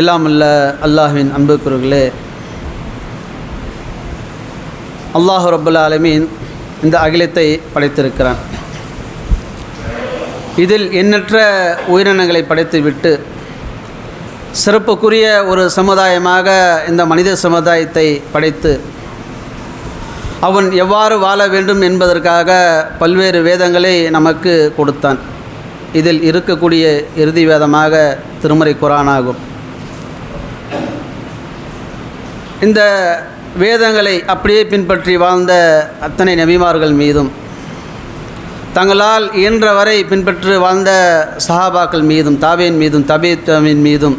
எல்லாம் அல்ல அல்லாஹ்வின் அல்லாஹு ரபுல் ஆலமீன் இந்த அகிலத்தை படைத்திருக்கிறான். இதில் எண்ணற்ற உயிரினங்களை படைத்துவிட்டு சிறப்புக்குரிய ஒரு சமுதாயமாக இந்த மனித சமுதாயத்தை படைத்து அவன் எவ்வாறு வாழ வேண்டும் என்பதற்காக பல்வேறு வேதங்களை நமக்கு கொடுத்தான். இதில் இருக்கக்கூடிய இறுதி வேதமாக திருமறை குரானாகும் இந்த வேதங்களை அப்படியே பின்பற்றி வாழ்ந்த அத்தனை நபிமார்கள் மீதும் தங்களால் இயன்ற வரை பின்பற்றி வாழ்ந்த சஹாபாக்கள் மீதும் தாவேன் மீதும் தபேத்தமின் மீதும்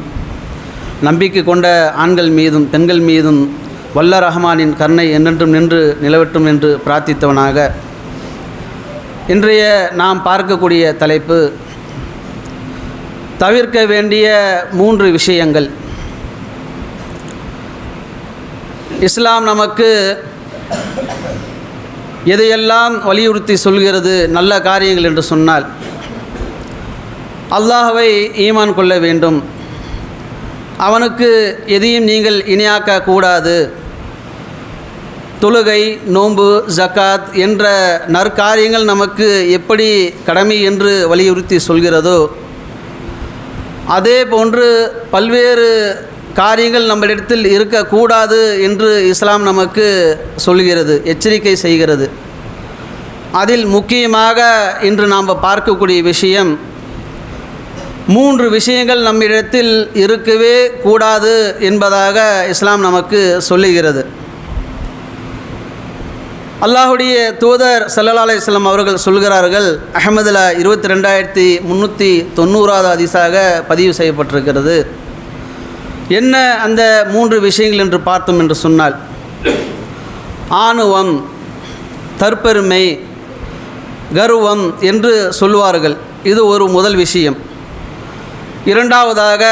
நம்பிக்கை கொண்ட ஆண்கள் மீதும் பெண்கள் மீதும் வல்ல ரஹ்மானின் கருணை என்றென்றும் நின்று நிலவட்டும் என்று பிரார்த்தித்தவனாக இன்றைய நாம் பார்க்கக்கூடிய தலைப்பு தவிர்க்க வேண்டிய மூன்று விஷயங்கள். இஸ்லாம் நமக்கு எதையெல்லாம் வலியுறுத்தி சொல்கிறது நல்ல காரியங்கள் என்று சொன்னால் அல்லாஹவை ஈமான் கொள்ள வேண்டும். அவனுக்கு எதையும் நீங்கள் இணையாக்க கூடாது. தொழுகை நோன்பு ஜக்காத் என்ற நற்காரியங்கள் நமக்கு எப்படி கடமை என்று வலியுறுத்தி சொல்கிறதோ அதே போன்று பல்வேறு காரியங்கள் நம்மளிடத்தில் இருக்கக்கூடாது என்று இஸ்லாம் நமக்கு சொல்கிறது எச்சரிக்கை செய்கிறது. அதில் முக்கியமாக இன்று நாம் பார்க்கக்கூடிய விஷயம் மூன்று விஷயங்கள் நம்மிடத்தில் இருக்கவே கூடாது என்பதாக இஸ்லாம் நமக்கு சொல்லுகிறது. அல்லாஹுடைய தூதர் சல்லல்லா அலிஸ்லாம் அவர்கள் சொல்கிறார்கள் அகமதுல இருபத்தி ரெண்டாயிரத்தி முந்நூற்றி தொண்ணூறாவது அதிசாக பதிவு செய்யப்பட்டிருக்கிறது. என்ன அந்த மூன்று விஷயங்கள் என்று பார்த்தோம் என்று சொன்னால் ஆணுவம் தற்பெருமை கர்வம் என்று சொல்வார்கள் இது ஒரு முதல் விஷயம். இரண்டாவதாக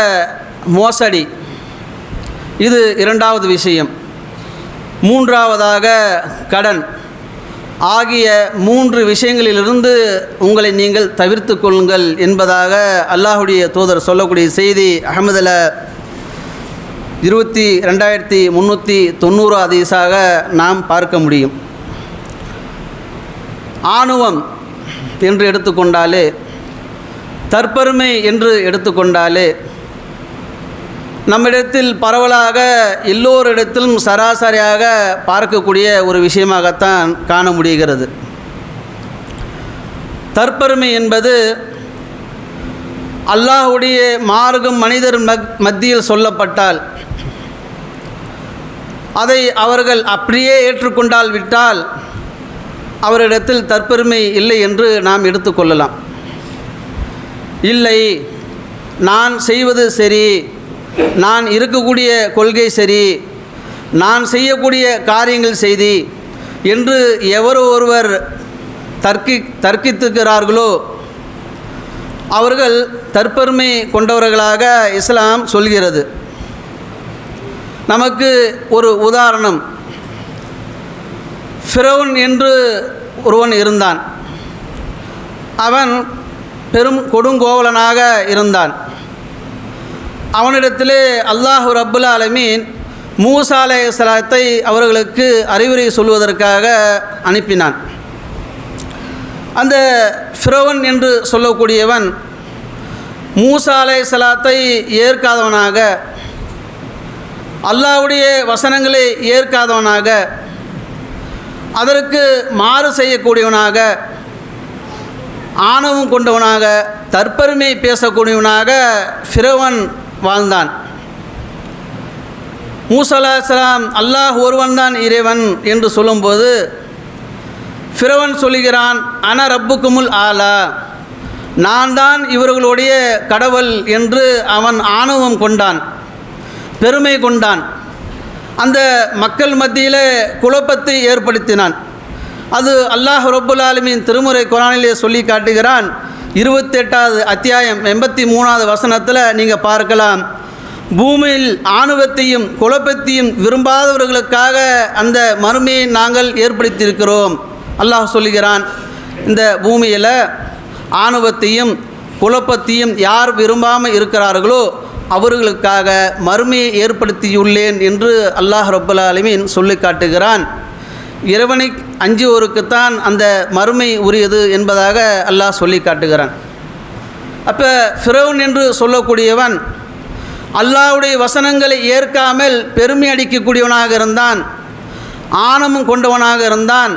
மோசடி. இது இரண்டாவது விஷயம். மூன்றாவதாக கடன். ஆகிய மூன்று விஷயங்களிலிருந்து உங்களை நீங்கள் தவிர்த்து கொள்ளுங்கள் என்பதாக அல்லாஹுடைய தூதர் சொல்லக்கூடிய செய்தி அகமதுல இருபத்தி ரெண்டாயிரத்தி முந்நூற்றி தொண்ணூறு அதிசாக நாம் பார்க்க முடியும். ஆணுவம் என்று எடுத்துக்கொண்டாலே தற்பெருமை என்று எடுத்துக்கொண்டாலே நம்மிடத்தில் பரவலாக எல்லோரிடத்திலும் சராசரியாக பார்க்கக்கூடிய ஒரு விஷயமாகத்தான் காண முடிகிறது. தற்பெருமை என்பது அல்லாஹுடைய மார்க்கம் மனிதர் மத்தியில் சொல்லப்பட்டால் அதை அவர்கள் அப்படியே ஏற்றுக்கொண்டால் விட்டால் அவரிடத்தில் தற்பெருமை இல்லை என்று நாம் எடுத்துக்கொள்ளலாம் இல்லை நான் செய்வது சரி நான் இருக்கக்கூடிய கொள்கை சரி நான் செய்யக்கூடிய காரியங்கள் செய்தி என்று எவர் ஒருவர் தர்க்கி தர்க்கித்துக்கிறார்களோ அவர்கள் தற்பெருமை கொண்டவர்களாக இஸ்லாம் சொல்கிறது. நமக்கு ஒரு உதாரணம். ஃபிரௌன் என்று ஒருவன் இருந்தான். அவன் பெரும் கொடுங்கோவலனாக இருந்தான். அவனிடத்திலே அல்லாஹு ரப்புல் ஆலமீன் மூசா அலைஹிஸ்ஸலாத்தை அவர்களுக்கு அறிவுரை சொல்வதற்காக அனுப்பினான். அந்த ஃபிரவன் என்று சொல்லக்கூடியவன் மூசா சலாத்தை ஏற்காதவனாக அல்லாஹ்வுடைய வசனங்களை ஏற்காதவனாக அதற்கு மாறு செய்யக்கூடியவனாக ஆணவம் கொண்டவனாக தற்பெருமை பேசக்கூடியவனாக ஃபிரவன் வாழ்ந்தான். மூசலாசலாம் அல்லாஹ் ஒருவன்தான் இறைவன் என்று சொல்லும்போது ஃபிரவன் சொல்லுகிறான் அன ரப்புக்குமுல் ஆலா நான் தான் இவர்களுடைய கடவுள் என்று அவன் ஆணவம் கொண்டான். பெருமை கொண்டான். அந்த மக்கள் மத்தியில் குழப்பத்தை ஏற்படுத்தினான். அது அல்லாஹ் ரப்புல் ஆலமின் திருமுறை குரானிலே சொல்லி காட்டுகிறான். இருபத்தெட்டாவது அத்தியாயம் எண்பத்தி மூணாவது வசனத்தில் நீங்கள் பார்க்கலாம். பூமியில் ஆணுவத்தையும் குழப்பத்தையும் விரும்பாதவர்களுக்காக அந்த மறுமையை நாங்கள் ஏற்படுத்தியிருக்கிறோம். அல்லாஹ் சொல்லுகிறான் இந்த பூமியில் ஆணுவத்தையும் குழப்பத்தையும் யார் விரும்பாமல் இருக்கிறார்களோ அவர்களுக்காக மறுமையை ஏற்படுத்தியுள்ளேன் என்று அல்லாஹ் ரப்புல் ஆலமீன் சொல்லி காட்டுகிறான். இறைவனை அஞ்சுவோருக்குத்தான் அந்த மறுமை உரியது என்பதாக அல்லாஹ் சொல்லி காட்டுகிறான். அப்போ ஃபிரௌன் என்று சொல்லக்கூடியவன் அல்லாவுடைய வசனங்களை ஏற்காமல் பெருமை அடிக்கக்கூடியவனாக இருந்தான் ஆணமும் கொண்டவனாக இருந்தான்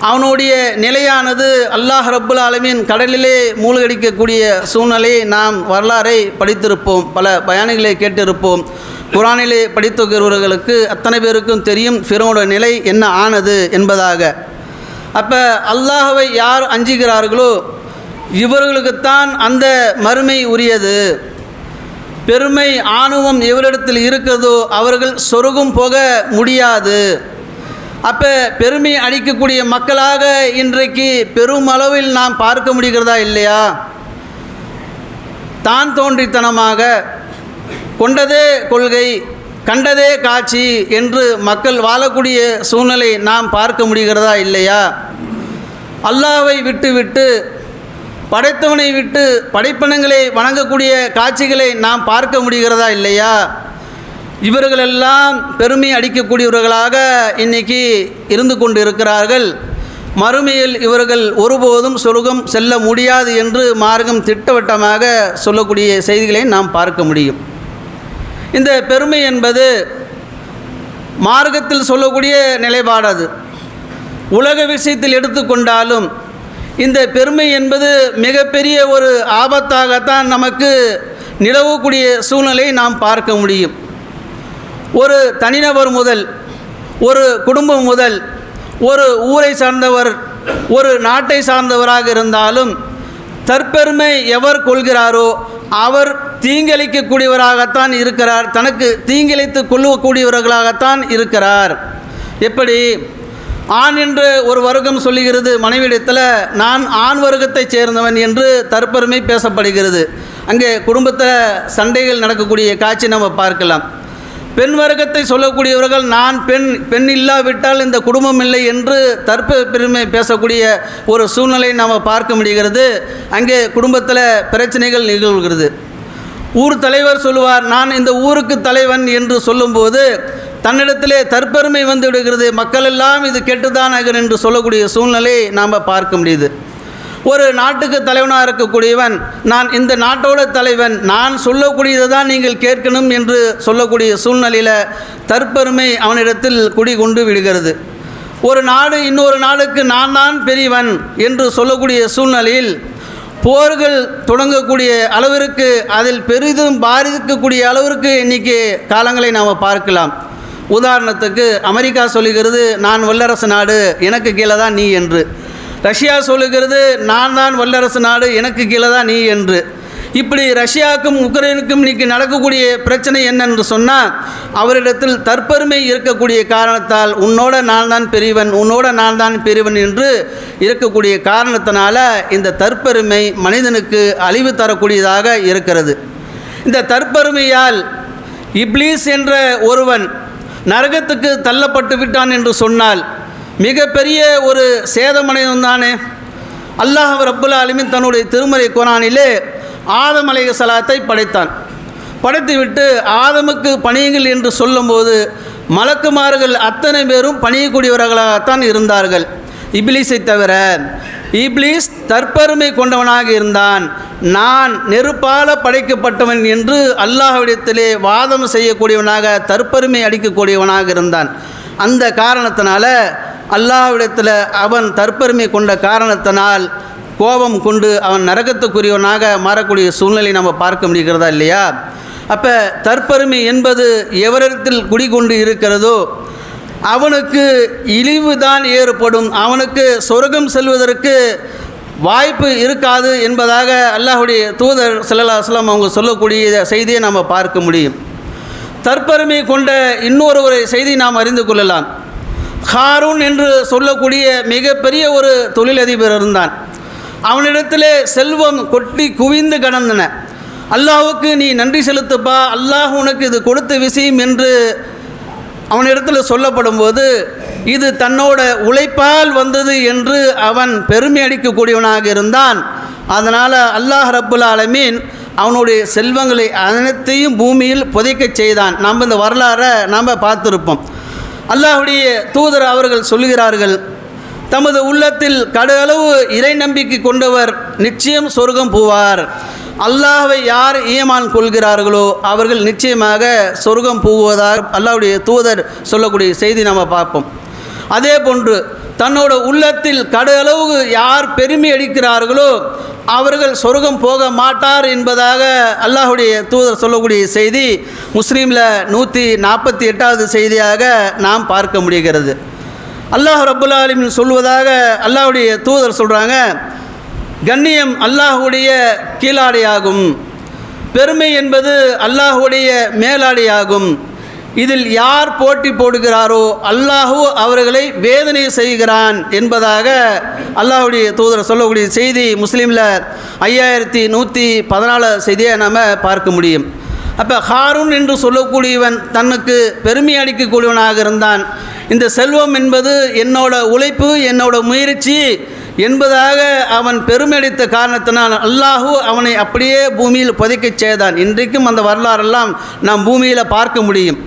அவனுடைய நிலையானது அல்லாஹ் ரப்புல் ஆலமின் கடலிலே மூழ்கடிக்கக்கூடிய சூழ்நிலையை நாம் வரலாறை படித்திருப்போம். பல பயானிகளை கேட்டிருப்போம். குரானிலே படித்துகிறவர்களுக்கு அத்தனை பேருக்கும் தெரியும் ஃபிரோனோட நிலை என்ன ஆனது என்பதாக. அப்போ அல்லாஹவை யார் அஞ்சுகிறார்களோ இவர்களுக்குத்தான் அந்த மறுமை உரியது. பெருமை ஆணவம் எவரிடத்தில் இருக்கிறதோ அவர்கள் சொருகும் போக முடியாது. அப்போ பெருமை அளிக்கக்கூடிய மக்களாக இன்றைக்கு பெருமளவில் நாம் பார்க்க முடிகிறதா இல்லையா? தான் தோன்றித்தனமாக கொண்டதே கொள்கை கண்டதே காட்சி என்று மக்கள் வாழக்கூடிய சூழ்நிலை நாம் பார்க்க முடிகிறதா இல்லையா? அல்லாவை விட்டு விட்டு படைத்தவனை விட்டு படைப்பினங்களை வணங்கக்கூடிய காட்சிகளை நாம் பார்க்க முடிகிறதா இல்லையா? இவர்களெல்லாம் பெருமை அடிக்கக்கூடியவர்களாக இன்னைக்கு இருந்து கொண்டு இருக்கிறார்கள் மறுமையில் இவர்கள் ஒருபோதும் சொர்க்கம் செல்ல முடியாது என்று மார்க்கம் திட்டவட்டமாக சொல்லக்கூடிய செய்திகளை நாம் பார்க்க முடியும். இந்த பெருமை என்பது மார்க்கத்தில் சொல்லக்கூடிய நிலைப்பாடு அது. உலக விஷயத்தில் எடுத்துக்கொண்டாலும் இந்த பெருமை என்பது மிகப்பெரிய ஒரு ஆபத்தாகத்தான் நமக்கு நிலவக்கூடிய சூழ்நிலையை நாம் பார்க்க முடியும். ஒரு தனிநபர் முதல் ஒரு குடும்பம் முதல் ஒரு ஊரை சார்ந்தவர் ஒரு நாட்டை சார்ந்தவராக இருந்தாலும் தற்பெருமை எவர் கொள்கிறாரோ அவர் தீங்கிழைக்கக்கூடியவராகத்தான் இருக்கிறார் தனக்கு தீங்கிழைத்து கொள்ளக்கூடியவர்களாகத்தான் இருக்கிறார். எப்படி? ஆண் என்று ஒரு வர்க்கம் சொல்லுகிறது மனைவிடத்தில் நான் ஆண் வர்க்கத்தைச் சேர்ந்தவன் என்று தற்பெருமை பேசப்படுகிறது. அங்கே குடும்பத்தில் சண்டைகள் நடக்கக்கூடிய காட்சி நம்ம பார்க்கலாம். பெண் வர்க்கத்தை சொல்லக்கூடியவர்கள் நான் பெண் பெண் இல்லாவிட்டால் இந்த குடும்பம் இல்லை என்று தற்ப பெருமை பேசக்கூடிய ஒரு சூழ்நிலை நாம் பார்க்க முடிகிறது. அங்கே குடும்பத்தில் பிரச்சனைகள் நிகழ்கிறது. ஊர் தலைவர் சொல்லுவார் நான் இந்த ஊருக்கு தலைவன் என்று சொல்லும்போது தன்னிடத்திலே தற்பெருமை வந்து விடுகிறது. மக்கள் எல்லாம் இது கெட்டுதான் என்று சொல்லக்கூடிய சூழ்நிலையை நாம் பார்க்க முடியுது. ஒரு நாட்டுக்கு தலைவனாக இருக்கக்கூடியவன் நான் இந்த நாட்டோட தலைவன் நான் சொல்லக்கூடியதை தான் நீங்கள் கேட்கணும் என்று சொல்லக்கூடிய சூழ்நிலையில் தற்பெருமை அவனிடத்தில் குடிகொண்டு விடுகிறது. ஒரு நாடு இன்னொரு நாடுக்கு நான் தான் பெரியவன் என்று சொல்லக்கூடிய சூழ்நிலையில் போர்கள் தொடங்கக்கூடிய அளவிற்கு அதில் பெரிதும் பாதிக்கக்கூடிய அளவிற்கு இன்றைக்கி காலங்களை நாம் பார்க்கலாம். உதாரணத்துக்கு அமெரிக்கா சொல்லுகிறது நான் வல்லரசு நாடு எனக்கு கீழே தான் நீ என்று. ரஷ்யா சொல்லுகிறது நான் தான் வல்லரசு நாடு எனக்கு கீழே தான் நீ என்று. இப்படி ரஷ்யாவுக்கும் உக்ரைனுக்கும் இன்னைக்கு நடக்கக்கூடிய பிரச்சனை என்னென்று சொன்னால் அவரிடத்தில் தற்பெருமை இருக்கக்கூடிய காரணத்தால் உன்னோட நான் தான் பெரியவன் உன்னோட நான் தான் பெரியவன் என்று இருக்கக்கூடிய காரணத்தினால இந்த தற்பெருமை மனிதனுக்கு அழிவு தரக்கூடியதாக இருக்கிறது. இந்த தற்பெருமையால் இப்லீஸ் என்ற ஒருவன் நரகத்துக்கு தள்ளப்பட்டு விட்டான் என்று சொன்னால் மிகப்பெரிய ஒரு சேதமடைவன் தானே. அல்லாஹ் ரப்புல் ஆலமீன் தன்னுடைய திருமறை குரானிலே ஆதம் சலாத்தை படைத்தான். படைத்துவிட்டு ஆதமுக்கு பணியுங்கள் என்று சொல்லும்போது மலக்குமார்கள் அத்தனை பேரும் பணியக்கூடியவர்களாகத்தான் இருந்தார்கள். இப்லீஸை தவிர இப்லீஸ் தற்பெருமை கொண்டவனாக இருந்தான். நான் நெருப்பால படைக்கப்பட்டவன் என்று அல்லாஹ்விடத்திலே வாதம் செய்யக்கூடியவனாக தற்பெருமை அடிக்கக்கூடியவனாக இருந்தான். அந்த காரணத்தினால அல்லாவிடத்தில் அவன் தற்பெருமை கொண்ட காரணத்தினால் கோபம் கொண்டு அவன் நரகத்துக்குரியவனாக மாறக்கூடிய சூழ்நிலை நம்ம பார்க்க முடிகிறதா இல்லையா? அப்போ தற்பெருமை என்பது எவரிடத்தில் குடிகொண்டு இருக்கிறதோ அவனுக்கு இழிவு தான் ஏற்படும். அவனுக்கு சொர்க்கம் செல்வதற்கு வாய்ப்பு இருக்காது என்பதாக அல்லாஹுடைய தூதர் சல்லா அஸ்லாம் அவங்க சொல்லக்கூடிய செய்தியை நாம் பார்க்க முடியும். தற்பெருமை கொண்ட இன்னொரு ஒரு செய்தி நாம் அறிந்து கொள்ளலாம். ஹாரூன் என்று சொல்லக்கூடிய மிகப்பெரிய ஒரு தொழிலதிபர் இருந்தான். அவனிடத்திலே செல்வம் கொட்டி குவிந்து கடந்தன. அல்லாஹுக்கு நீ நன்றி செலுத்துப்பா. அல்லாஹ் உனக்கு இது கொடுத்த விஷயம் என்று அவனிடத்தில் சொல்லப்படும்போது இது தன்னோட உழைப்பால் வந்தது என்று அவன் பெருமை அடிக்கக்கூடியவனாக இருந்தான். அதனால் அல்லாஹ் ரப்புல் ஆலமீன் அவனுடைய செல்வங்களை அனைத்தையும் பூமியில் புதைக்கச் செய்தான். நாம் இந்த வரலாறை நாம் பார்த்துருப்போம். அல்லாஹுடைய தூதர் அவர்கள் சொல்லுகிறார்கள் தமது உள்ளத்தில் கடுகளவு இறை நம்பிக்கை கொண்டவர் நிச்சயம் சொர்க்கம் போவார். அல்லாஹை யார் ஈமான் கொள்கிறார்களோ அவர்கள் நிச்சயமாக சொர்க்கம் போவதாக அல்லாஹுடைய தூதர் சொல்லக்கூடிய செய்தி நாம் பார்ப்போம். அதே போன்று தன்னோட உள்ளத்தில் கடலளவு யார் பெருமை அடிக்கிறார்களோ அவர்கள் சொர்க்கம் போக மாட்டார் என்பதாக அல்லாஹுடைய தூதர் சொல்லக்கூடிய செய்தி முஸ்லீமில் நூற்றி நாற்பத்தி எட்டாவது செய்தியாக நாம் பார்க்க முடிகிறது. அல்லாஹ் ரப்புல் சொல்வதாக அல்லாஹுடைய தூதர் சொல்கிறாங்க கண்ணியம் அல்லாஹுடைய கீழாடையாகும். பெருமை என்பது அல்லாஹுடைய மேலாடையாகும். இதில் யார் போட்டி போடுகிறாரோ அல்லாஹு அவர்களை வேதனை செய்கிறான் என்பதாக அல்லாஹுடைய தூதர் சொல்லக்கூடிய செய்தி முஸ்லீமில் ஐயாயிரத்தி நூற்றி பதினாலு செய்தியை நாம் பார்க்க முடியும். அப்போ ஹாரூன் என்று சொல்லக்கூடியவன் தனக்கு பெருமை அளிக்கக்கூடியவனாக இருந்தான். இந்த செல்வம் என்பது என்னோட உழைப்பு என்னோட முயற்சி என்பதாக அவன் பெருமையடித்த காரணத்தினால் அல்லாஹு அவனை அப்படியே பூமியில் புதைக்கச் செய்தான். இன்றைக்கும் அந்த வரலாறெல்லாம் நாம் பூமியில் பார்க்க முடியும்.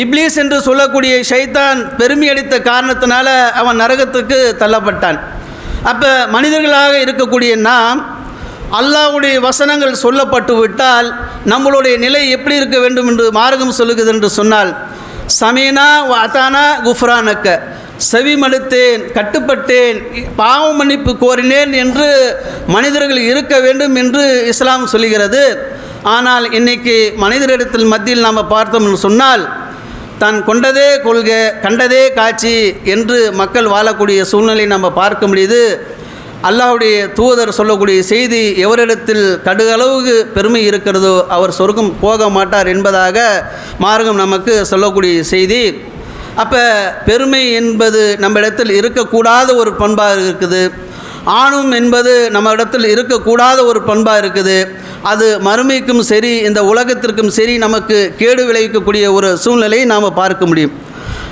இப்லீஸ் என்று சொல்லக்கூடிய ஷைத்தான் பெருமையடித்த காரணத்தினால அவன் நரகத்துக்கு தள்ளப்பட்டான். அப்போ மனிதர்களாக இருக்கக்கூடிய நாம் அல்லாவுடைய வசனங்கள் சொல்லப்பட்டு விட்டால் நம்மளுடைய நிலை எப்படி இருக்க வேண்டும் என்று மார்க்கம் சொல்லுகிறது என்று சொன்னால் சமீனா அத்தானா குஃப்ரானக்க. செவி மடுத்தேன் கட்டுப்பட்டேன் பாவ மன்னிப்பு கோரினேன் என்று மனிதர்கள் இருக்க வேண்டும் என்று இஸ்லாம் சொல்லுகிறது. ஆனால் இன்னைக்கு மனிதரிடத்தில் மத்தியில் நாம் பார்த்தோம்னு சொன்னால் தான் கொண்டதே கொள்க கண்டதே காட்சி என்று மக்கள் வாழக்கூடிய சூழ்நிலை நம்ம பார்க்க முடியுது அல்லாஹுடைய தூதர் சொல்லக்கூடிய செய்தி எவரிடத்தில் கடுகளவுக்கு பெருமை இருக்கிறதோ அவர் சொர்க்கம் போக மாட்டார் என்பதாக மார்க்கம் நமக்கு சொல்லக்கூடிய செய்தி. அப்போ பெருமை என்பது நம்ம இடத்தில் இருக்கக்கூடாத ஒரு பண்பாக இருக்குது. ஆணும் என்பது நம்ம இடத்தில் இருக்கக்கூடாத ஒரு பண்பாக இருக்குது. அது மறுமைக்கும் சரி இந்த உலகத்திற்கும் சரி நமக்கு கேடு விளைவிக்கக்கூடிய ஒரு சூழ்நிலையை நாம் பார்க்க முடியும்.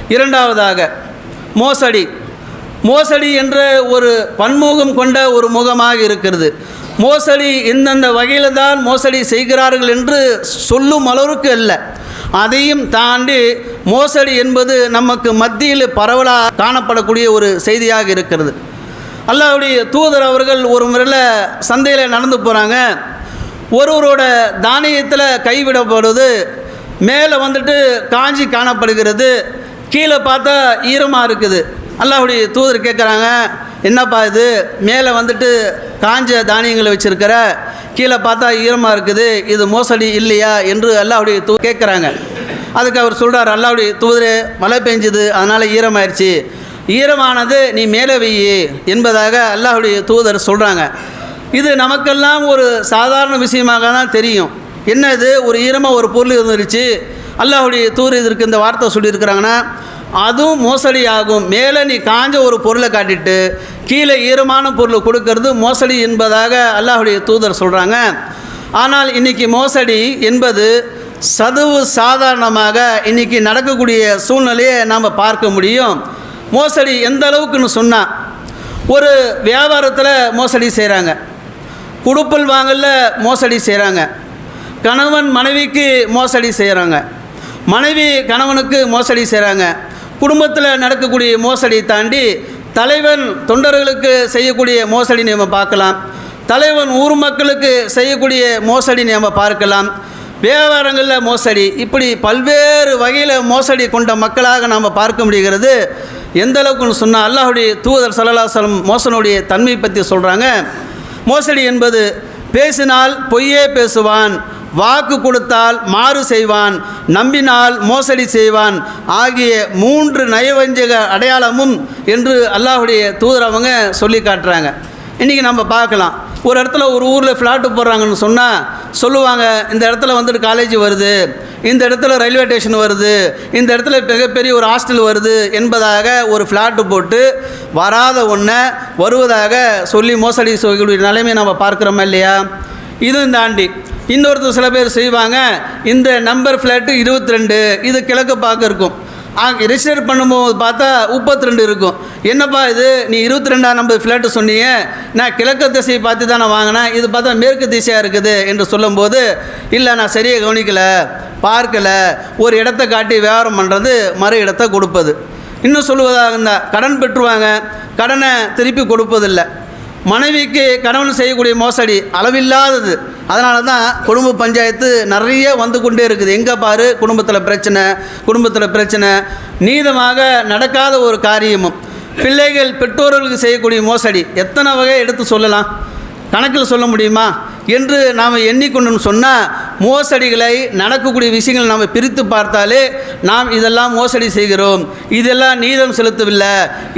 இரண்டாவதாக மோசடி. மோசடி என்ற ஒரு பன்முகம் கொண்ட ஒரு முகமாக இருக்கிறது. மோசடி இந்தந்த வகையில் தான் மோசடி செய்கிறார்கள் என்று சொல்லும் அளவுக்கு அல்ல. அதையும் தாண்டி மோசடி என்பது நமக்கு மத்தியில் பரவலாக காணப்படக்கூடிய ஒரு செய்தியாக இருக்கிறது. அல்லாவுடைய தூதர் அவர்கள் ஒரு முறையில் சந்தையில் நடந்து போகிறாங்க ஒருவரோட தானியத்தில் கைவிடப்படுவது மேலே வந்துட்டு காஞ்சி காணப்படுகிறது கீழே பார்த்தா ஈரமாக இருக்குது. அல்லாஹ்வுடைய தூதர் கேட்குறாங்க என்னப்பா இது? மேலே வந்துட்டு காஞ்ச தானியங்களை வச்சுருக்கிற கீழே பார்த்தா ஈரமாக இருக்குது இது மோசடி இல்லையா என்று அல்லாவுடைய தூ கேட்குறாங்க அதுக்கு அவர் சொல்கிறார் அல்லாவுடைய தூதரே மழை பெஞ்சுது அதனால் ஈரமாயிருச்சு. ஈரமானது நீ மேலே வெய்யி என்பதாக அல்லாஹுடைய தூதர் சொல்கிறாங்க இது நமக்கெல்லாம் ஒரு சாதாரண விஷயமாக தான் தெரியும். என்னது? ஒரு ஈரமாக ஒரு பொருள் இருந்துருச்சு. அல்லாஹுடைய தூர் இதற்கு இந்த வார்த்தை சொல்லியிருக்கிறாங்கன்னா அதுவும் மோசடி ஆகும் மேலே நீ காஞ்ச ஒரு பொருளை காட்டிட்டு கீழே ஈரமான பொருளை கொடுக்கறது மோசடி என்பதாக அல்லாஹுடைய தூதர் சொல்கிறாங்க ஆனால் இன்றைக்கி மோசடி என்பது சதுவு சாதாரணமாக இன்றைக்கி நடக்கக்கூடிய சூழ்நிலையை நாம் பார்க்க முடியும். மோசடி எந்த அளவுக்குன்னு சொன்னால் ஒரு வியாபாரத்தில் மோசடி செய்கிறாங்க குடுப்பல் வாங்கல மோசடி செய்கிறாங்க கணவன் மனைவிக்கு மோசடி செய்கிறாங்க மனைவி கணவனுக்கு மோசடி செய்கிறாங்க குடும்பத்தில் நடக்கக்கூடிய மோசடி தாண்டி தலைவன் தொண்டர்களுக்கு செய்யக்கூடிய மோசடி நம்ம பார்க்கலாம். தலைவன் ஊர் மக்களுக்கு செய்யக்கூடிய மோசடி நம்ம பார்க்கலாம். வியாபாரங்களில் மோசடி. இப்படி பல்வேறு வகையில் மோசடி கொண்ட மக்களாக நாம் பார்க்க முடிகிறது. எந்த அளவுக்குன்னு சொன்னால் அல்லாஹுடைய தூதர் சல்லல்லாஹலம் மோசனுடைய தன்மை பற்றி சொல்கிறாங்க மோசடி என்பது பேசினால் பொய்யே பேசுவான் வாக்கு கொடுத்தால் மாறு செய்வான் நம்பினால் மோசடி செய்வான். ஆகிய மூன்று நயவஞ்சக அடையாளமும் என்று அல்லாஹுடைய தூதர் அவங்க சொல்லி காட்டுறாங்க. இன்றைக்கி நம்ம பார்க்கலாம். ஒரு இடத்துல ஒரு ஊரில் ஃப்ளாட்டு போடுறாங்கன்னு சொன்னால் சொல்லுவாங்க இந்த இடத்துல வந்துட்டு காலேஜ் வருது இந்த இடத்துல ரயில்வே ஸ்டேஷன் வருது இந்த இடத்துல மிகப்பெரிய ஒரு ஹாஸ்டல் வருது என்பதாக ஒரு ஃப்ளாட்டு போட்டு வராத ஒன்றை வருவதாக சொல்லி மோசடி சொல்லக்கூடிய நிலைமையை நம்ம பார்க்குறோமா இல்லையா? இதுவும் தாண்டி இன்னொருத்தர் சில பேர் செய்வாங்க இந்த நம்பர் ஃப்ளாட்டு இருபத்தி ரெண்டு இது கிழக்கு பார்க்க இருக்கும். ரிஜிஸ்டர் பண்ணும்போது பார்த்தா முப்பத்தி ரெண்டு இருக்கும். என்னப்பா இது? நீ இருபத்தி ரெண்டாம் நம்பர் ஃப்ளாட்டு சொன்னீங்க. நான் கிழக்கு திசையை பார்த்து தான் நான் வாங்கினேன். இது பார்த்தா மேற்கு திசையாக இருக்குது என்று சொல்லும்போது இல்லை நான் சரியாக கவனிக்கலை. பார்க்கலை. ஒரு இடத்த காட்டி வியாபாரம் பண்ணுறது மறு இடத்த கொடுப்பது. இன்னும் சொல்லுவதாக இருந்தால் கடன் பெற்றுவாங்க. கடனை திருப்பி கொடுப்பதில்லை. மனைவிக்கு கணவன் செய்யக்கூடிய மோசடி அளவில்லாதது. அதனால தான் குடும்ப பஞ்சாயத்து நிறைய வந்து கொண்டே இருக்குது. எங்கே பாரு? குடும்பத்தில் பிரச்சனை குடும்பத்தில் பிரச்சனை. நீதமாக நடக்காத ஒரு காரியமும். பிள்ளைகள் பெற்றோர்களுக்கு செய்யக்கூடிய மோசடி. எத்தனை வகை எடுத்து சொல்லலாம்? கணக்கில் சொல்ல முடியுமா? என்று நாம் எண்ணிக்கொண்டு சொன்னால் மோசடிகளை நடக்கக்கூடிய விஷயங்கள் நாம் பிரித்து பார்த்தாலே நாம் இதெல்லாம் மோசடி செய்கிறோம். இதெல்லாம் நீதம் செலுத்தவில்லை.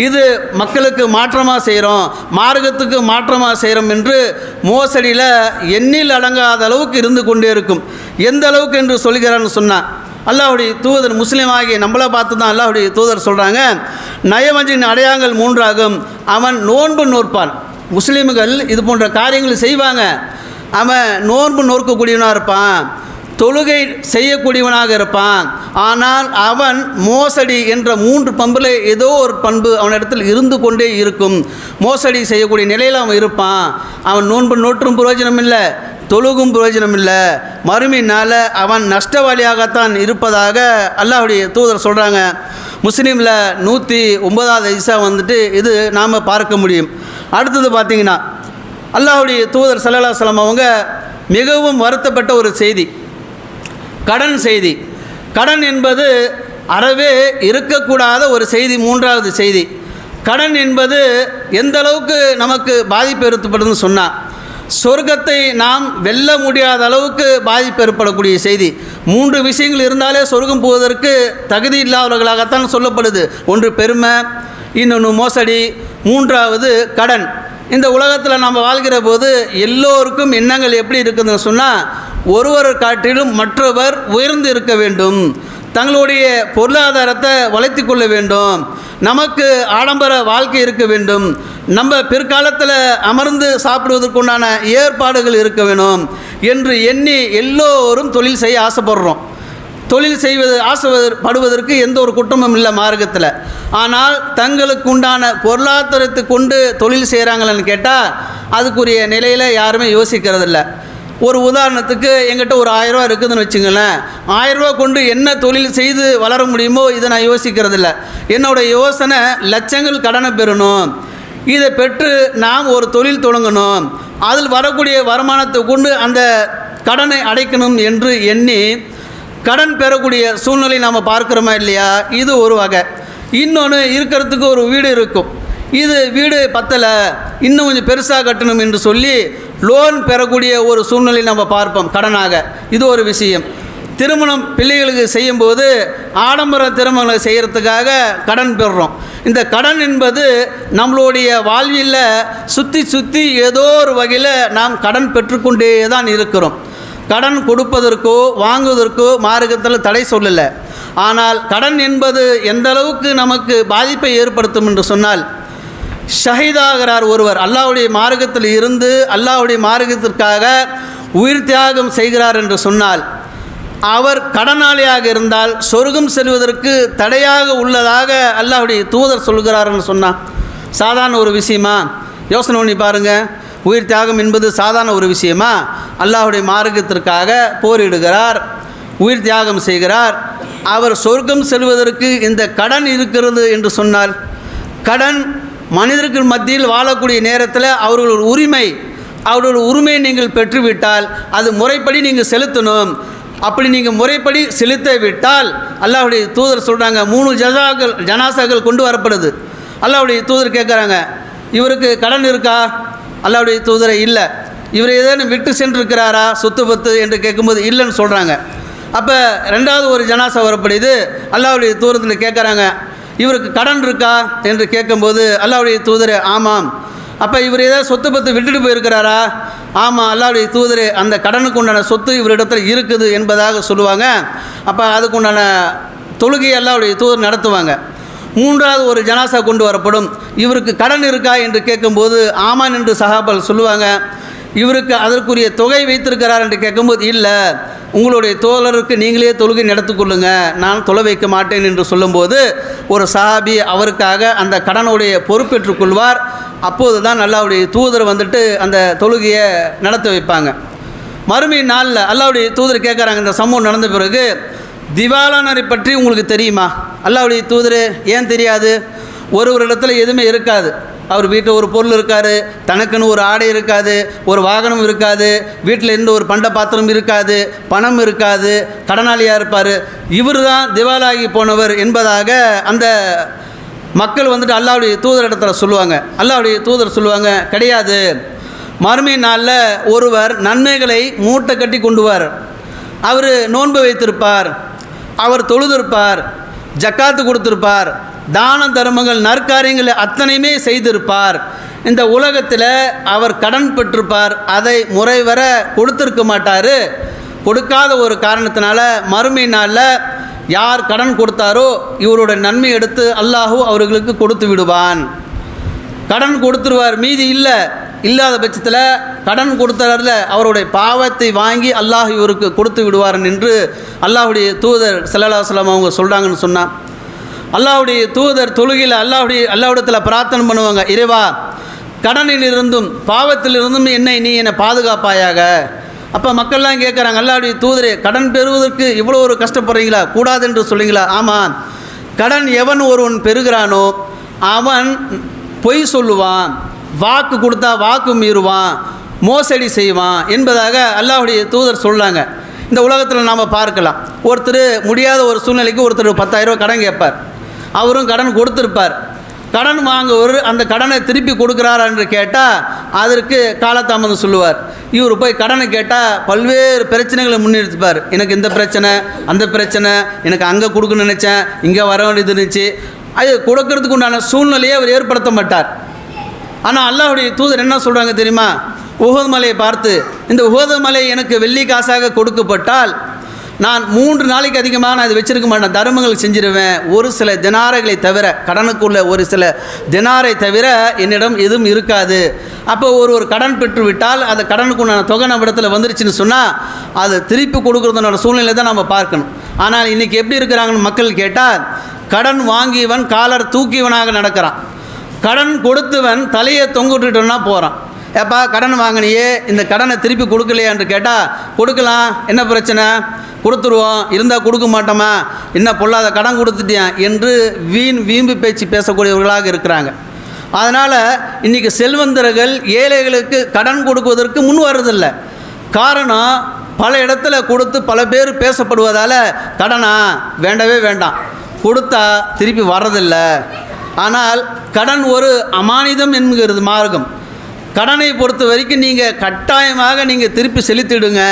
இது மக்களுக்கு மாற்றமாக செய்கிறோம். மார்க்கத்துக்கு மாற்றமாக செய்கிறோம் என்று மோசடியில் எண்ணில் அடங்காத அளவுக்கு இருந்து கொண்டே இருக்கும். எந்த அளவுக்கு என்று சொல்கிறான்னு சொன்னால் அல்லாஹுடைய தூதர் முஸ்லீம் ஆகிய நம்மளை பார்த்து தான் அல்லாஹுடைய தூதர் சொல்கிறாங்க நயவஞ்சின் அடையாளங்கள் மூன்றாகும். அவன் நோன்பு நோற்பான். முஸ்லீம்கள் இது போன்ற காரியங்களை செய்வாங்க. அவன் நோன்பு நோற்கக்கூடியவனாக இருப்பான் தொழுகை செய்யக்கூடியவனாக இருப்பான். ஆனால் அவன் மோசடி என்ற மூன்று பண்பில் ஏதோ ஒரு பண்பு அவனிடத்தில் இருந்து கொண்டே இருக்கும். மோசடி செய்யக்கூடிய நிலையில் அவன் இருப்பான். அவன் நோன்பு நோற்றும் பிரயோஜனம் இல்லை தொழுகும் பிரயோஜனம் இல்லை மறுமையினால் அவன் நஷ்டவாளியாகத்தான் இருப்பதாக அல்லாஹுடைய தூதர் சொல்கிறாங்க முஸ்லீமில் நூற்றி ஒன்பதாவது ஐசா வந்துட்டு இது நாம் பார்க்க முடியும். அடுத்தது பார்த்திங்கன்னா அல்லாவுடைய தூதர் சல்லல்லா சலம் அவங்க மிகவும் வருத்தப்பட்ட ஒரு செய்தி. கடன் செய்தி. கடன் என்பது அறவே இருக்கக்கூடாத ஒரு செய்தி மூன்றாவது செய்தி. கடன் என்பது எந்த அளவுக்கு நமக்கு பாதிப்பு ஏற்படுதுன்னு சொன்னால் சொர்க்கத்தை நாம் வெல்ல முடியாத அளவுக்கு பாதிப்பு ஏற்படக்கூடிய செய்தி. மூன்று விஷயங்கள் இருந்தாலே சொர்க்கம் போவதற்கு தகுதி இல்லாதவர்களாகத்தான் சொல்லப்படுது. ஒன்று பெருமை இன்னொன்று மோசடி மூன்றாவது கடன். இந்த உலகத்தில் நம்ம வாழ்கிற போது எல்லோருக்கும் எண்ணங்கள் எப்படி இருக்குதுன்னு சொன்னால் ஒருவர் காட்டிலும் மற்றவர் உயர்ந்து இருக்க வேண்டும். தங்களுடைய பொருளாதாரத்தை வளர்த்தி கொள்ள வேண்டும். நமக்கு ஆடம்பர வாழ்க்கை இருக்க வேண்டும். நம்ம பிற்காலத்தில் அமர்ந்து சாப்பிடுவதற்குண்டான ஏற்பாடுகள் இருக்க வேணும் என்று எண்ணி எல்லோரும் தொழில் செய்ய ஆசைப்படுறோம். தொழில் செய்வது ஆசைப்படுவதற்கு எந்த ஒரு குற்றமும் இல்லை மார்க்கத்தில். ஆனால் தங்களுக்கு உண்டான பொருளாதாரத்தை கொண்டு தொழில் செய்கிறாங்களன்னு கேட்டால் அதுக்குரிய நிலையில் யாருமே யோசிக்கிறதில்ல. ஒரு உதாரணத்துக்கு எங்கிட்ட ஒரு ஆயிரரூவா இருக்குதுன்னு வச்சுங்களேன். ஆயிரரூவா கொண்டு என்ன தொழில் செய்து வளர முடியுமோ இதை நான் யோசிக்கிறதில்ல. என்னோடய யோசனை லட்சங்கள் கடனை பெறணும். இதை பெற்று நாம் ஒரு தொழில் தொடங்கணும். அதில் வரக்கூடிய வருமானத்தை கொண்டு அந்த கடனை அடைக்கணும் என்று எண்ணி கடன் பெறக்கூடிய சூழ்நிலை நாம் பார்க்குறோமா இல்லையா? இது ஒரு வகை. இன்னொன்று இருக்கிறதுக்கு ஒரு வீடு இருக்கும். இது வீடு பத்தலை இன்னும் கொஞ்சம் பெருசாக கட்டணும் என்று சொல்லி லோன் பெறக்கூடிய ஒரு சூழ்நிலை நம்ம பார்ப்போம் கடனாக. இது ஒரு விஷயம். திருமணம் பிள்ளைகளுக்கு செய்யும்போது ஆடம்பர திருமணங்களை செய்கிறதுக்காக கடன் பெறுறோம். இந்த கடன் என்பது நம்மளுடைய வாழ்வில் சுற்றி சுற்றி ஏதோ ஒரு வகையில் நாம் கடன் பெற்றுக்கொண்டே தான் இருக்கிறோம். கடன் கொடுப்பதற்கோ வாங்குவதற்கோ மார்க்கத்தில் தடை சொல்லலை. ஆனால் கடன் என்பது எந்த அளவுக்கு நமக்கு பாதிப்பை ஏற்படுத்தும் என்று சொன்னால் ஷஹீதாகிறார் ஒருவர் அல்லாவுடைய மார்க்கத்தில் இருந்து அல்லாவுடைய மார்க்கத்திற்காக உயிர் தியாகம் செய்கிறார் என்று சொன்னால் அவர் கடனாளியாக இருந்தால் சொர்க்கம் செல்வதற்கு தடையாக உள்ளதாக அல்லாவுடைய தூதர் சொல்கிறார்னு சொன்னான் சாதாரண ஒரு விஷயமா? யோசனை பண்ணி பாருங்கள் உயிர் தியாகம் என்பது சாதாரண ஒரு விஷயமா? அல்லாஹுடைய மார்க்கத்திற்காக போரிடுகிறார் உயிர் தியாகம் செய்கிறார். அவர் சொர்க்கம் செல்வதற்கு இந்த கடன் இருக்கிறது என்று சொன்னால் கடன் மனிதர்கள் மத்தியில் வாழக்கூடிய நேரத்தில் அவர்கள் உரிமை அவர்கள் உரிமையை நீங்கள் பெற்றுவிட்டால் அது முறைப்படி நீங்கள் செலுத்தணும். அப்படி நீங்கள் முறைப்படி செலுத்த விட்டால் அல்லாஹுடைய தூதர் சொல்கிறாங்க மூணு ஜனாக்கள் ஜனாசாக்கள் கொண்டு வரப்படுது. அல்லாஹுடைய தூதர் கேட்குறாங்க இவருக்கு கடன் இருக்கா? அல்லாவுடைய தூதரை இல்லை. இவர் ஏதேனும் விட்டு சென்றிருக்கிறாரா? சொத்து பத்து என்று கேட்கும்போது இல்லைன்னு சொல்கிறாங்க அப்போ ரெண்டாவது ஒரு ஜனாசா வரப்படுது. அல்லாவுடைய தூரத்தில் கேட்குறாங்க இவருக்கு கடன் இருக்கா? என்று கேட்கும்போது அல்லாவுடைய தூதர் ஆமாம். அப்போ இவர் ஏதாவது சொத்து பத்து விட்டுட்டு போயிருக்கிறாரா? ஆமாம் அல்லாவுடைய தூதர் அந்த கடனுக்கு உண்டான சொத்து இவரிடத்தில் இருக்குது என்பதாக சொல்லுவாங்க. அப்போ அதுக்கு உண்டான தொழுகையை அல்லாவுடைய தூதர் நடத்துவாங்க. மூன்றாவது ஒரு ஜனாசா கொண்டு வரப்படும். இவருக்கு கடன் இருக்கா என்று கேட்கும்போது ஆமான் என்று சஹாபல் சொல்லுவாங்க. இவருக்கு அதற்குரிய தொகை வைத்திருக்கிறார் என்று கேட்கும்போது இல்லை உங்களுடைய தோழருக்கு நீங்களே தொழுகை நடத்திக்கொள்ளுங்க நான் தொலை வைக்க மாட்டேன் என்று சொல்லும்போது ஒரு சஹாபி அவருக்காக அந்த கடனுடைய பொறுப்பேற்றுக் கொள்வார். அப்போது தான் அல்லாவுடைய தூதர் வந்துட்டு அந்த தொழுகையை நடத்த வைப்பாங்க. மறுமை நாளில் அல்லாவுடைய தூதர் கேட்குறாங்க இந்த சம்பவம் நடந்த பிறகு திவாலானரை பற்றி உங்களுக்கு தெரியுமா? அல்லாவுடைய தூதர் ஏன் தெரியாது? ஒரு ஒரு இடத்துல எதுவுமே இருக்காது. அவர் வீட்டில் ஒரு பொருள் இருக்காது தனக்குன்னு ஒரு ஆடை இருக்காது ஒரு வாகனம் இருக்காது வீட்டில் எந்த ஒரு பண்ட பாத்திரம் இருக்காது பணம் இருக்காது கடனாளியாக இருப்பார். இவர் தான் திவாலாகி போனவர் என்பதாக அந்த மக்கள் வந்துட்டு அல்லாவுடைய தூதர் இடத்துல சொல்லுவாங்க. அல்லாவுடைய தூதர் சொல்லுவாங்க கிடையாது. மறுமை நாளில் ஒருவர் நன்மைகளை மூட்டை கட்டி கொண்டுவார். அவர் நோன்பு வைத்திருப்பார். அவர் தொழுதிருப்பார் ஜக்காத்து கொடுத்துருப்பார் தான தர்மங்கள் நற்காரியங்களை அத்தனையுமே செய்திருப்பார். இந்த உலகத்தில் அவர் கடன் பெற்றிருப்பார் அதை முறை வர கொடுத்துருக்க மாட்டார். கொடுக்காத ஒரு காரணத்தினால மறுமை நாளில் யார் கடன் கொடுத்தாரோ இவரோட நன்மை எடுத்து அல்லாஹூ அவர்களுக்கு கொடுத்து விடுவான். கடன் கொடுத்துருவார் மீதி இல்லை. இல்லாத பட்சத்தில் கடன் கொடுத்தறதுல அவருடைய பாவத்தை வாங்கி அல்லாஹ் இவருக்கு கொடுத்து விடுவார் என்று அல்லாஹுடைய தூதர் செல்லலாசலம் அவங்க சொல்கிறாங்கன்னு சொன்னான் அல்லாஹுடைய தூதர் தொழுகையில் அல்லாஹுடைய அல்லாஹ்விடத்தில் பிரார்த்தனை பண்ணுவாங்க இறைவா கடனிலிருந்தும் பாவத்திலிருந்தும் என்னை நீ என்னை பாதுகாப்பாயாக. அப்போ மக்கள்லாம் கேட்குறாங்க அல்லாவுடைய தூதரே கடன் பெறுவதற்கு இவ்வளோ ஒரு கஷ்டப்படுறீங்களா? கூடாது என்று சொல்லுங்களா ஆமாம் கடன் எவன் ஒருவன் பெறுகிறானோ அவன் பொய் சொல்லுவான். வாக்கு கொடுத்தா வாக்கு மீறுவான் மோசடி செய்வான் என்பதாக அல்லாஹுடைய தூதர் சொல்கிறாங்க இந்த உலகத்தில் நாம் பார்க்கலாம். ஒருத்தர் முடியாத ஒரு சூழ்நிலைக்கு ஒருத்தர் பத்தாயிரரூவா கடன் கேட்பார். அவரும் கடன் கொடுத்துருப்பார். கடன் வாங்குவர் அந்த கடனை திருப்பி கொடுக்குறாரா என்று கேட்டால் அதற்கு காலதாமதம் சொல்லுவார். இவர் போய் கடனை கேட்டால் பல்வேறு பிரச்சனைகளை முன்னிறுத்திப்பார். எனக்கு இந்த பிரச்சனை அந்த பிரச்சனை எனக்கு அங்கே கொடுக்கணும்னு நினச்சேன் இங்கே வர வேண்டியது இருந்துச்சு. அது கொடுக்கறதுக்கு உண்டான சூழ்நிலையை அவர் ஏற்படுத்த மாட்டார். ஆனால் அல்லாஹுடைய தூதர் என்ன சொல்கிறாங்க தெரியுமா? உகது மலையை பார்த்து இந்த உகது மலை எனக்கு வெள்ளி காசாக கொடுக்கப்பட்டால் நான் மூன்று நாளைக்கு அதிகமாக நான் இதை வச்சிருக்க மாட்டேன். தர்மங்கள் செஞ்சிருவேன். ஒரு சில தினாரைகளை தவிர கடனுக்குள்ள ஒரு சில தினாரை தவிர என்னிடம் எதுவும் இருக்காது. அப்போ ஒரு ஒரு கடன் பெற்று விட்டால் அந்த கடனுக்குண்டான தொகை நம்ம இடத்துல வந்துருச்சுன்னு சொன்னால் அதை திருப்பி கொடுக்குறதுனால சூழ்நிலை தான் நம்ம பார்க்கணும். ஆனால் இன்றைக்கி எப்படி இருக்கிறாங்கன்னு மக்கள் கேட்டால் கடன் வாங்கியவன் காலர் தூக்கியவனாக நடக்கிறான். கடன் கொடுத்தவன் தலையை தொங்குட்டுட்டோன்னா போகிறான் ஏப்பா கடன் வாங்கினியே இந்த கடனை திருப்பி கொடுக்கலையான்னு கேட்டால் கொடுக்கலாம் என்ன பிரச்சனை? கொடுத்துருவோம் இருந்தால் கொடுக்க மாட்டோமா? என்ன பொல்லாத கடன் கொடுத்துட்டேன் என்று வீண் வீம்பு பேச்சு பேசக்கூடியவர்களாக இருக்கிறாங்க. அதனால் இன்றைக்கி செல்வந்தர்கள் ஏழைகளுக்கு கடன் கொடுக்குவதற்கு முன் வர்றதில்லை. காரணம் பல இடத்துல கொடுத்து பல பேர் பேசப்படுவதால் கடனா? வேண்டவே வேண்டாம். கொடுத்தா திருப்பி வர்றதில்லை. ஆனால் கடன் ஒரு அமானிதம் என்கிறது மார்க்கம். கடனை பொறுத்த வரைக்கும் நீங்கள் கட்டாயமாக நீங்கள் திருப்பி செலுத்திடுங்க.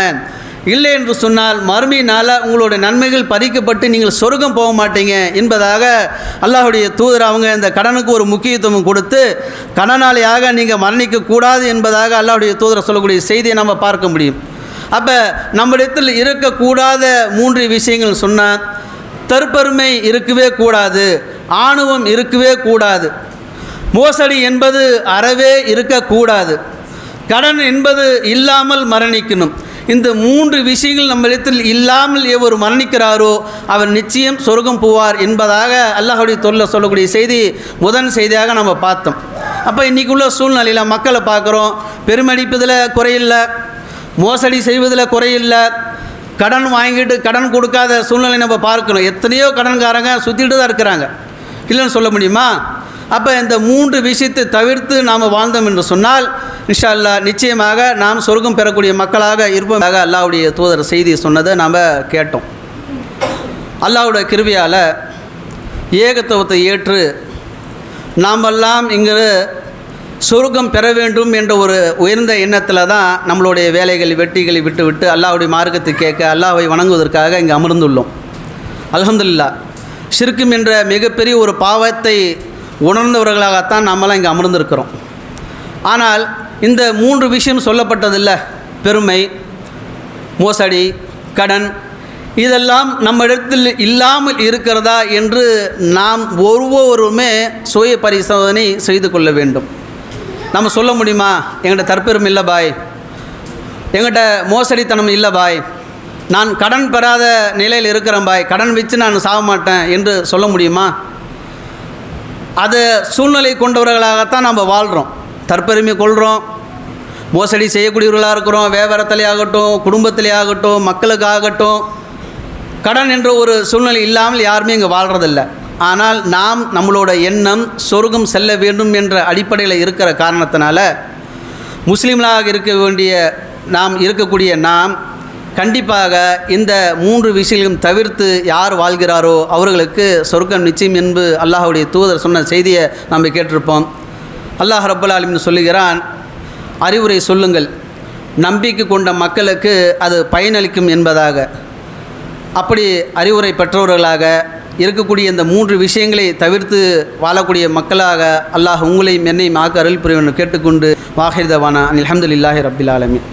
இல்லை என்று சொன்னால் மறுமையினால் உங்களுடைய நன்மைகள் பறிக்கப்பட்டு நீங்கள் சொர்க்கம் போக மாட்டீங்க என்பதாக அல்லாஹுடைய தூதர் அவங்க இந்த கடனுக்கு ஒரு முக்கியத்துவம் கொடுத்து கடனாளியாக நீங்கள் மரணிக்கக்கூடாது என்பதாக அல்லாஹுடைய தூதரை சொல்லக்கூடிய செய்தியை நம்ம பார்க்க முடியும். அப்போ நம்மிடத்தில் இருக்கக்கூடாத மூன்று விஷயங்கள் சொன்னால் தற்பெருமை இருக்கவே கூடாது. ஆணவம் இருக்கவே கூடாது. மோசடி என்பது அறவே இருக்கக்கூடாது. கடன் என்பது இல்லாமல் மரணிக்கணும். இந்த மூன்று விஷயங்கள் நம்மிடத்தில் இல்லாமல் எவர் மரணிக்கிறாரோ அவர் நிச்சயம் சொர்க்கம் போவார் என்பதாக அல்லாஹுடைய தொல்லை சொல்லக்கூடிய செய்தி முதன் செய்தியாக நம்ம பார்த்தோம். அப்போ இன்றைக்கி உள்ள சூழ்நிலையில் மக்களை பார்க்குறோம். பெருமடிப்பதில் குறையில்லை. மோசடி செய்வதில் குறையில்லை. கடன் வாங்கிட்டு கடன் கொடுக்காத சூழ்நிலை நம்ம பார்க்கணும். எத்தனையோ கடன்காரங்க சுற்றிட்டு தான் இருக்கிறாங்க. இல்லைன்னு சொல்ல முடியுமா? அப்போ இந்த மூன்று விஷயத்தை தவிர்த்து நாம் வாழ்ந்தோம் என்று சொன்னால் இன்ஷா அல்லா நிச்சயமாக நாம் சொர்க்கம் பெறக்கூடிய மக்களாக இருப்பதாக அல்லாவுடைய தூதர் செய்தி சொன்னதை நாம் கேட்டோம். அல்லாவுடைய கிருவியால் ஏகத்துவத்தை ஏற்று நாமெல்லாம் இங்கு சொர்க்கம் பெற வேண்டும் என்ற ஒரு உயர்ந்த எண்ணத்தில் தான் நம்மளுடைய வேலைகள் வெட்டிகளை விட்டுவிட்டு அல்லாவுடைய மார்க்கத்தை கேட்க அல்லாவை வணங்குவதற்காக இங்கே அமர்ந்துள்ளோம். அலமதுல்லா சிறுக்கும் என்ற மிகப்பெரிய ஒரு பாவத்தை உணர்ந்தவர்களாகத்தான் நம்மளாம் இங்கே அமர்ந்திருக்கிறோம். ஆனால் இந்த மூன்று விஷயம் சொல்லப்பட்டதில்ல. பெருமை மோசடி கடன் இதெல்லாம் நம்ம இடத்தில் இல்லாமல் இருக்கிறதா என்று நாம் ஒவ்வொருவருமே சுய பரிசோதனை செய்து கொள்ள வேண்டும். நம்ம சொல்ல முடியுமா? எங்கள்கிட்ட தற்பெரும் இல்லை பாய். எங்கள்கிட்ட மோசடித்தனம் இல்லை பாய். நான் கடன் பெறாத நிலையில் இருக்கிறேன் பாய். கடன் வச்சு நான் சாக மாட்டேன் என்று சொல்ல முடியுமா? அது சூழ்நிலை கொண்டவர்களாகத்தான் நம்ம வாழ்கிறோம் தற்பெருமை கொள்கிறோம் மோசடி செய்யக்கூடியவர்களாக இருக்கிறோம். வியாபாரத்திலே ஆகட்டும் குடும்பத்திலே ஆகட்டும் மக்களுக்காகட்டும் கடன் என்ற ஒரு சூழ்நிலை இல்லாமல் யாருமே இங்கே வாழ்கிறதில்ல ஆனால் நாம் நம்மளோட எண்ணம் சொர்க்கம் செல்ல வேண்டும் என்ற அடிப்படையில் இருக்கிற காரணத்தினால முஸ்லீம்களாக இருக்க வேண்டிய நாம் இருக்கக்கூடிய நாம் கண்டிப்பாக இந்த மூன்று விஷயங்களும் தவிர்த்து யார் வாழ்கிறாரோ அவர்களுக்கு சொர்க்கம் நிச்சயம் என்பது அல்லாஹுடைய தூதர் சொன்ன செய்தியை நம்ம கேட்டிருப்போம். அல்லாஹ் ரப்பல் ஆலிம்னு சொல்லுகிறான் அறிவுரை சொல்லுங்கள். நம்பிக்கை கொண்ட மக்களுக்கு அது பயனளிக்கும் என்பதாக. அப்படி அறிவுரை பெற்றவர்களாக இருக்கக்கூடிய இந்த மூன்று விஷயங்களை தவிர்த்து வாழக்கூடிய மக்களாக அல்லாஹ் உங்களையும் என்னையும் ஆக்க அருள் புரிவன் கேட்டுக்கொண்டு வாஹிதவானா அல்ஹம்துலில்லாஹி ரபில் ஆலமீன்.